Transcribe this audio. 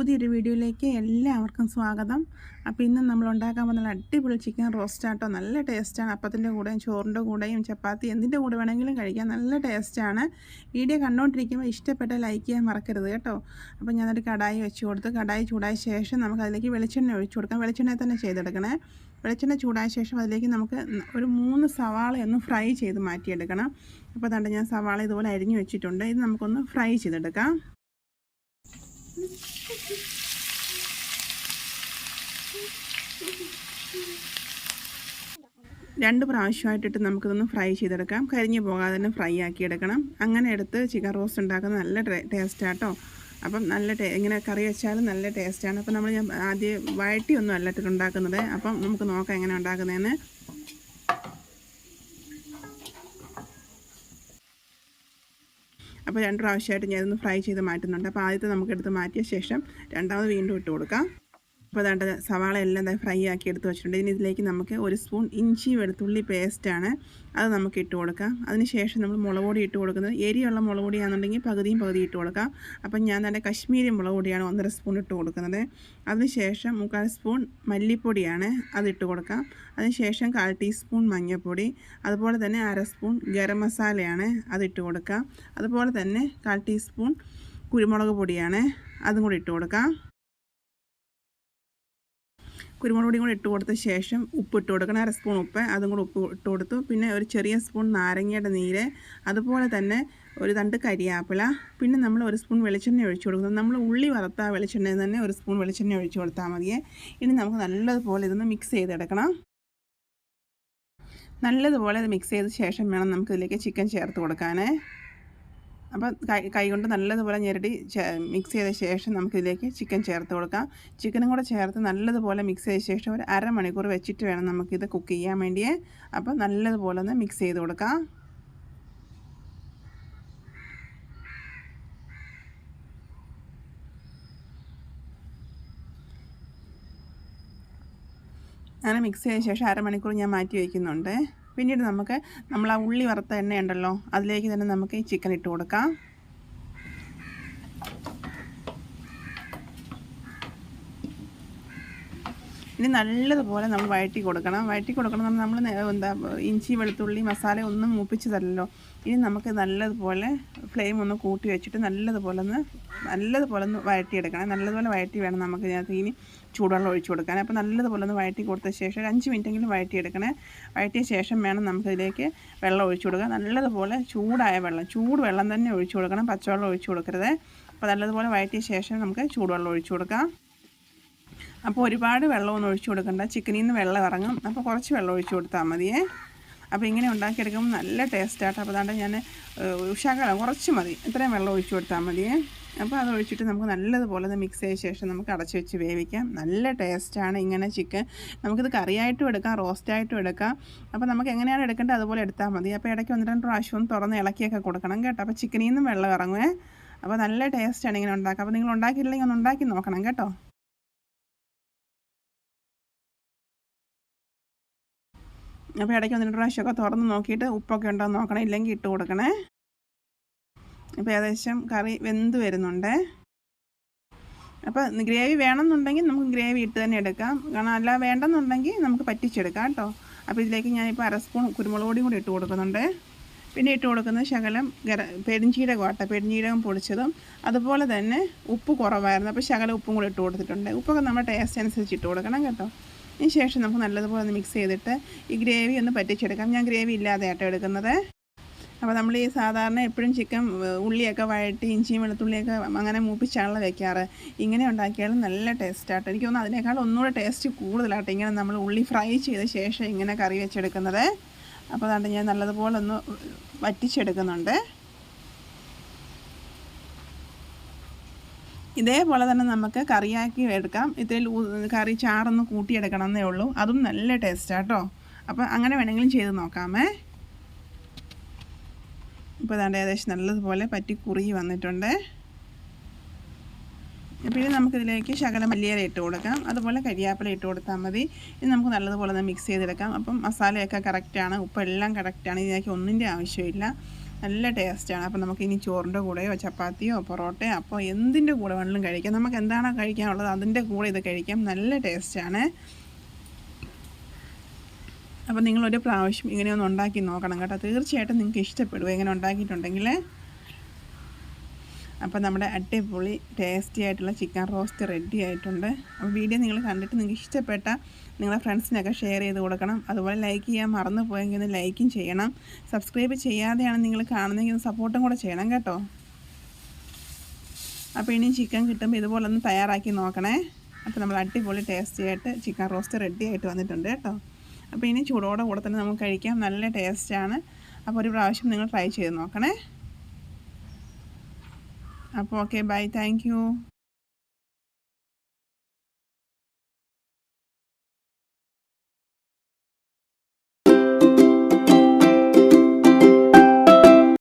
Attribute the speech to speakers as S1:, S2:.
S1: പുതിയൊരു വീഡിയോയിലേക്ക് എല്ലാവർക്കും സ്വാഗതം. അപ്പോൾ ഇന്ന് നമ്മൾ ഉണ്ടാക്കാൻ പോകുന്ന അടിപൊളി ചിക്കൻ റോസ്റ്റ് ആട്ടോ. നല്ല ടേസ്റ്റാണ് അപ്പത്തിന്റെ കൂടെയും ചോറിന്റെ കൂടെയും ചപ്പാത്തി എന്തിന്റെ കൂടെ വേണമെങ്കിലും കഴിക്കാൻ നല്ല ടേസ്റ്റാണ് വീഡിയോ കണ്ടുകൊണ്ടിരിക്കുമ്പോൾ ഇഷ്ടപ്പെട്ട ലൈക്ക് ചെയ്യാൻ മറക്കരുത് കേട്ടോ. അപ്പോൾ ഞാനൊരു കടായി വെച്ച് കൊടുത്ത്. കടായി ചൂടായ ശേഷം നമുക്ക് അതിലേക്ക് വെളിച്ചെണ്ണ ഒഴിച്ചു കൊടുക്കാം. വെളിച്ചെണ്ണ തന്നെ ചെയ്തെടുക്കണേ. വെളിച്ചെണ്ണ ചൂടായ ശേഷം അതിലേക്ക് നമുക്ക് ഒരു മൂന്ന് സവാള ഒന്ന് ഫ്രൈ ചെയ്ത് മാറ്റിയെടുക്കണം. അപ്പോൾ അതുകൊണ്ട് ഞാൻ സവാള ഇതുപോലെ അരിഞ്ഞു വെച്ചിട്ടുണ്ട്. ഇത് നമുക്കൊന്ന് ഫ്രൈ ചെയ്തെടുക്കാം. രണ്ട് പ്രാവശ്യമായിട്ടിട്ട് നമുക്കിതൊന്ന് ഫ്രൈ ചെയ്തെടുക്കാം. കരിഞ്ഞു പോകാതെ തന്നെ ഫ്രൈ ആക്കി എടുക്കണം. അങ്ങനെ എടുത്ത് ചിക്കൻ റോസ്റ്റ് ഉണ്ടാക്കുന്നത് നല്ല ടേസ്റ്റാട്ടോ. അപ്പം നല്ല ടേ ഇങ്ങനെ കറി വെച്ചാലും നല്ല ടേസ്റ്റാണ്. അപ്പം നമ്മൾ ഞാൻ ആദ്യം വഴറ്റി ഒന്നും ഉണ്ടാക്കുന്നത് അപ്പം നമുക്ക് നോക്കാം എങ്ങനെ ഉണ്ടാക്കുന്നതെന്ന് അപ്പോൾ രണ്ട് പ്രാവശ്യമായിട്ട് ഞാനിതൊന്ന് ഫ്രൈ ചെയ്ത് മാറ്റുന്നുണ്ട്. അപ്പോൾ ആദ്യത്തെ നമുക്കെടുത്ത് മാറ്റിയ ശേഷം രണ്ടാമത് വീണ്ടും ഇട്ട് കൊടുക്കാം. അപ്പോൾ അതാണ്ട് സവാള എല്ലാം ഫ്രൈ ആക്കി എടുത്ത് വെച്ചിട്ടുണ്ട്. ഇനി ഇതിലേക്ക് നമുക്ക് ഒരു സ്പൂൺ ഇഞ്ചി വെളുത്തുള്ളി പേസ്റ്റാണ് അത് നമുക്ക് ഇട്ട് കൊടുക്കാം. അതിന് ശേഷം നമ്മൾ മുളക് പൊടി ഇട്ട് കൊടുക്കുന്നത് എരിയുള്ള മുളക് പൊടിയാണെന്നുണ്ടെങ്കിൽ പകുതിയും പകുതി ഇട്ട് കൊടുക്കാം. അപ്പം ഞാൻ തന്നെ കശ്മീരി മുളക് പൊടിയാണ് ഒന്നര സ്പൂൺ ഇട്ട് കൊടുക്കുന്നത്. അതിനുശേഷം മുക്കാൽ സ്പൂൺ മല്ലിപ്പൊടിയാണ് അത് ഇട്ട് കൊടുക്കാം. അതിനുശേഷം കാൽ ടീസ്പൂൺ മഞ്ഞൾപ്പൊടി. അതുപോലെ തന്നെ അര സ്പൂൺ ഗരം മസാലയാണ് അത് ഇട്ട് കൊടുക്കാം. അതുപോലെ തന്നെ കാൽ ടീസ്പൂൺ കുരുമുളക് പൊടിയാണ് അതും കൂടി ഇട്ട് കൊടുക്കാം. കുരുമുളക് പൊടിയും കൂടി ഇട്ട് കൊടുത്ത ശേഷം ഉപ്പ് ഇട്ട് കൊടുക്കണം. അര സ്പൂൺ ഉപ്പ് അതും കൂടി ഉപ്പ് ഇട്ട് കൊടുത്തു. പിന്നെ ഒരു ചെറിയ സ്പൂൺ നാരങ്ങയുടെ നീര് അതുപോലെ തന്നെ ഒരു തണ്ട് കരിയാപ്പില പിന്നെ നമ്മൾ ഒരു സ്പൂൺ വെളിച്ചെണ്ണ ഒഴിച്ചു കൊടുക്കുന്നത് നമ്മൾ ഉള്ളി വറുത്ത വെളിച്ചെണ്ണയിൽ തന്നെ ഒരു സ്പൂൺ വെളിച്ചെണ്ണ ഒഴിച്ചു കൊടുത്താൽ മതിയേ. ഇനി നമുക്ക് നല്ലതുപോലെ ഇതൊന്ന് മിക്സ് ചെയ്തെടുക്കണം. നല്ലതുപോലെ ഇത് മിക്സ് ചെയ്ത ശേഷം വേണം നമുക്കിതിലേക്ക് ചിക്കൻ ചേർത്ത് കൊടുക്കാനേ. അപ്പം കൈ കൈകൊണ്ട് നല്ലതുപോലെ ഞെരടി മിക്സ് ചെയ്ത ശേഷം നമുക്കിതിലേക്ക് ചിക്കൻ ചേർത്ത് കൊടുക്കാം. ചിക്കനും കൂടെ ചേർത്ത് നല്ലതുപോലെ മിക്സ് ചെയ്ത ശേഷം ഒരു അരമണിക്കൂർ വെച്ചിട്ട് വേണം നമുക്കിത് കുക്ക് ചെയ്യാൻ വേണ്ടിയേ. അപ്പം നല്ലതുപോലെ ഒന്ന് മിക്സ് ചെയ്ത് കൊടുക്കാം. അങ്ങനെ മിക്സ് ചെയ്ത ശേഷം അരമണിക്കൂർ ഞാൻ മാറ്റി വയ്ക്കുന്നുണ്ട്. പിന്നീട് നമുക്ക് നമ്മൾ ആ ഉള്ളി വറുത്ത എണ്ണയുണ്ടല്ലോ അതിലേക്ക് തന്നെ നമുക്ക് ഈ ചിക്കൻ ഇട്ട് കൊടുക്കാം. ഇനി നല്ലതുപോലെ നമ്മൾ വഴറ്റി കൊടുക്കണം. വഴറ്റി കൊടുക്കണം നമ്മൾ എന്താ ഇഞ്ചി വെളുത്തുള്ളി മസാല ഒന്നും തരല്ലോ ഇനി നമുക്ക് നല്ലതുപോലെ ഫ്ലെയിം ഒന്ന് കൂട്ടി വെച്ചിട്ട് നല്ലതുപോലെ ഒന്ന് നല്ലതുപോലെ ഒന്ന് വഴറ്റിയെടുക്കണം. നല്ലതുപോലെ വഴറ്റി വേണം നമുക്ക് ഇതിനകത്ത് ഇനി ചൂടുവെള്ളം ഒഴിച്ചു കൊടുക്കാൻ. അപ്പോൾ നല്ലതുപോലെ ഒന്ന് വഴറ്റി കൊടുത്ത ശേഷം ഒരു അഞ്ച് മിനിറ്റെങ്കിലും വഴറ്റിയെടുക്കണേ. വഴറ്റിയ ശേഷം വേണം നമുക്കിതിലേക്ക് വെള്ളം ഒഴിച്ചു കൊടുക്കുക നല്ലതുപോലെ ചൂടായ വെള്ളം ചൂട് വെള്ളം തന്നെ ഒഴിച്ചു കൊടുക്കണം. പച്ചവെള്ളം ഒഴിച്ചു കൊടുക്കരുത്. അപ്പോൾ നല്ലതുപോലെ വഴറ്റിയ ശേഷം നമുക്ക് ചൂടുവെള്ളം ഒഴിച്ചു കൊടുക്കാം. അപ്പോൾ ഒരുപാട് വെള്ളമൊന്നും ഒഴിച്ചു കൊടുക്കണ്ട. ചിക്കനിൽ നിന്ന് വെള്ളം ഇറങ്ങും. അപ്പോൾ കുറച്ച് വെള്ളം ഒഴിച്ചു കൊടുത്താൽ മതിയേ. അപ്പോൾ ഇങ്ങനെ ഉണ്ടാക്കിയെടുക്കുമ്പോൾ നല്ല ടേസ്റ്റായിട്ട് അപ്പോൾ അതാണ്ട് ഞാൻ ശകലം കുറച്ച് മതി. ഇത്രയും വെള്ളം ഒഴിച്ചു കൊടുത്താൽ മതിയേ അപ്പോൾ അത് ഒഴിച്ചിട്ട് നമുക്ക് നല്ലതുപോലെ അത് മിക്സ് ചെയ്ത ശേഷം നമുക്ക് അടച്ചു വെച്ച് വേവിക്കാം. നല്ല ടേസ്റ്റാണ് ഇങ്ങനെ ചിക്കൻ നമുക്കിത് കറിയായിട്ടും എടുക്കാം റോസ്റ്റായിട്ടും എടുക്കാം. അപ്പോൾ നമുക്ക് എങ്ങനെയാണ് എടുക്കേണ്ടത് അതുപോലെ എടുത്താൽ മതി. അപ്പോൾ ഇടയ്ക്ക് ഒന്ന് രണ്ട് പ്രാവശ്യം ഒന്ന് തുറന്ന് ഇളക്കിയൊക്കെ കൊടുക്കണം കേട്ടോ. അപ്പോൾ ചിക്കനിൽ നിന്നും വെള്ളം ഇറങ്ങുവേ. അപ്പോൾ നല്ല ടേസ്റ്റാണ് ഇങ്ങനെ ഉണ്ടാക്കുക അപ്പോൾ നിങ്ങൾ ഉണ്ടാക്കിയിട്ടില്ലെങ്കിൽ ഒന്ന് ഉണ്ടാക്കി നോക്കണം കേട്ടോ. അപ്പോൾ ഇടയ്ക്ക് ഒന്ന് രണ്ട് പ്രാവശ്യമൊക്കെ തുറന്ന് നോക്കിയിട്ട് ഉപ്പൊക്കെ ഉണ്ടോ എന്ന് നോക്കണം ഇല്ലെങ്കിൽ ഇട്ട് കൊടുക്കണേ. അപ്പോൾ ഏകദേശം കറി വെന്ത് വരുന്നുണ്ട്. അപ്പോൾ ഗ്രേവി വേണമെന്നുണ്ടെങ്കിൽ നമുക്ക് ഗ്രേവി ഇട്ട് തന്നെ എടുക്കാം. കാരണം അല്ല വേണ്ടെന്നുണ്ടെങ്കിൽ നമുക്ക് പറ്റിച്ചെടുക്കാം കേട്ടോ. അപ്പോൾ ഇതിലേക്ക് ഞാനിപ്പോൾ അര സ്പൂൺ കുരുമുളക് കൂടി ഇട്ട് കൊടുക്കുന്നുണ്ട്. പിന്നെ ഇട്ട് കൊടുക്കുന്നത് ശകലം ഗര പെരിഞ്ചീരകം ആട്ടെ പെരിഞ്ചീരകം പൊടിച്ചതും അതുപോലെ തന്നെ ഉപ്പ് കുറവായിരുന്നു. അപ്പോൾ ശകലം ഉപ്പും കൂടി ഇട്ട് കൊടുത്തിട്ടുണ്ട്. ഉപ്പൊക്കെ നമ്മുടെ ടേസ്റ്റ് അനുസരിച്ച് ഇട്ട് കൊടുക്കണം കേട്ടോ. ഇതിന് ശേഷം നമുക്ക് നല്ലതുപോലെ ഒന്ന് മിക്സ് ചെയ്തിട്ട് ഈ ഗ്രേവി ഒന്ന് പറ്റിച്ചെടുക്കാം. ഞാൻ ഗ്രേവി ഇല്ലാതെ ആട്ടോ എടുക്കുന്നത്. അപ്പോൾ നമ്മൾ ഈ സാധാരണ എപ്പോഴും ചിക്കൻ ഉള്ളിയൊക്കെ വഴറ്റി ഇഞ്ചിയും വെളുത്തുള്ളിയൊക്കെ അങ്ങനെ മൂപ്പിച്ചാണല്ലോ വെക്കാറ്. ഇങ്ങനെ ഉണ്ടാക്കിയാലും നല്ല ടേസ്റ്റാട്ടോ എനിക്ക് തോന്നുന്നു അതിനേക്കാൾ ഒന്നുകൂടെ ടേസ്റ്റ് കൂടുതലാട്ടോ ഇങ്ങനെ നമ്മൾ ഉള്ളി ഫ്രൈ ചെയ്ത ശേഷം ഇങ്ങനെ കറി വെച്ചെടുക്കുന്നത്. അപ്പോൾ അതുകൊണ്ട് ഞാൻ നല്ലതുപോലെ ഒന്ന് വറ്റിച്ചെടുക്കുന്നുണ്ട്. ഇതേപോലെ തന്നെ നമുക്ക് കറിയാക്കി എടുക്കാം. ഇതിൽ കറി ചാറൊന്ന് കൂട്ടിയെടുക്കണം എന്നേ ഉള്ളൂ. അതും നല്ല ടേസ്റ്റാണ് കേട്ടോ അപ്പോൾ അങ്ങനെ വേണമെങ്കിലും ചെയ്ത് നോക്കാമേ. ഇപ്പോൾ അതാണ്ട് ഏകദേശം നല്ലതുപോലെ പറ്റി കുറുകി വന്നിട്ടുണ്ട്. പിന്നെ നമുക്കിതിലേക്ക് ശകല മല്ലിയില ഇട്ട് കൊടുക്കാം. അതുപോലെ കരിയാപ്പില ഇട്ട് കൊടുത്താൽ മതി. ഇത് നമുക്ക് നല്ലതുപോലെ ഒന്ന് മിക്സ് ചെയ്തെടുക്കാം. അപ്പം മസാലയൊക്കെ കറക്റ്റാണ് ഉപ്പെല്ലാം കറക്റ്റാണ് ഇതിലേക്ക് ഒന്നിന്റെ ആവശ്യമില്ല. നല്ല ടേസ്റ്റാണ്. അപ്പോൾ നമുക്ക് ഇനി ചോറിന്റെ കൂടെയോ ചപ്പാത്തിയോ പൊറോട്ടയോ അപ്പോൾ എന്തിന്റെ കൂടെ വേണമെങ്കിലും കഴിക്കാം. നമുക്ക് എന്താണോ കഴിക്കാനുള്ളത് അതിന്റെ കൂടെ ഇത് കഴിക്കാം. നല്ല ടേസ്റ്റാണ്. അപ്പോൾ നിങ്ങളൊരു പ്രാവശ്യം ഇങ്ങനെ ഒന്ന് ഉണ്ടാക്കി നോക്കണം കേട്ടോ. തീർച്ചയായിട്ടും നിങ്ങൾക്ക് ഇഷ്ടപ്പെടും ഇങ്ങനെ ഉണ്ടാക്കിയിട്ടുണ്ടെങ്കിൽ? അപ്പോൾ നമ്മുടെ അടിപൊളി ടേസ്റ്റി ആയിട്ടുള്ള ചിക്കൻ റോസ്റ്റ് റെഡി ആയിട്ടുണ്ട്. അപ്പോൾ വീഡിയോ നിങ്ങൾ കണ്ടിട്ട് നിങ്ങൾക്ക് ഇഷ്ടപ്പെട്ട നിങ്ങളെ ഫ്രണ്ട്സിനൊക്കെ ഷെയർ ചെയ്ത് കൊടുക്കണം. അതുപോലെ ലൈക്ക് ചെയ്യാൻ മറന്നു പോയെങ്കിൽ ഒന്ന് ലൈക്കും ചെയ്യണം. സബ്സ്ക്രൈബ് ചെയ്യാതെയാണ് നിങ്ങൾ കാണുന്നതെങ്കിൽ ഒന്ന് സപ്പോർട്ടും കൂടെ ചെയ്യണം കേട്ടോ. അപ്പോൾ ഇനി ചിക്കൻ കിട്ടുമ്പോൾ ഇതുപോലെ ഒന്ന് തയ്യാറാക്കി നോക്കണേ. അപ്പോൾ നമ്മൾ അടിപൊളി ടേസ്റ്റി ആയിട്ട് ചിക്കൻ റോസ്റ്റ് റെഡി ആയിട്ട് വന്നിട്ടുണ്ട് കേട്ടോ. അപ്പോൾ ഇനി ചൂടോടെ കൂടെ തന്നെ നമുക്ക് കഴിക്കാം. നല്ല ടേസ്റ്റാണ് അപ്പോൾ ഒരു പ്രാവശ്യം നിങ്ങൾ ട്രൈ ചെയ്ത് നോക്കണേ. അപ്പോൾ ഓക്കെ ബൈ താങ്ക്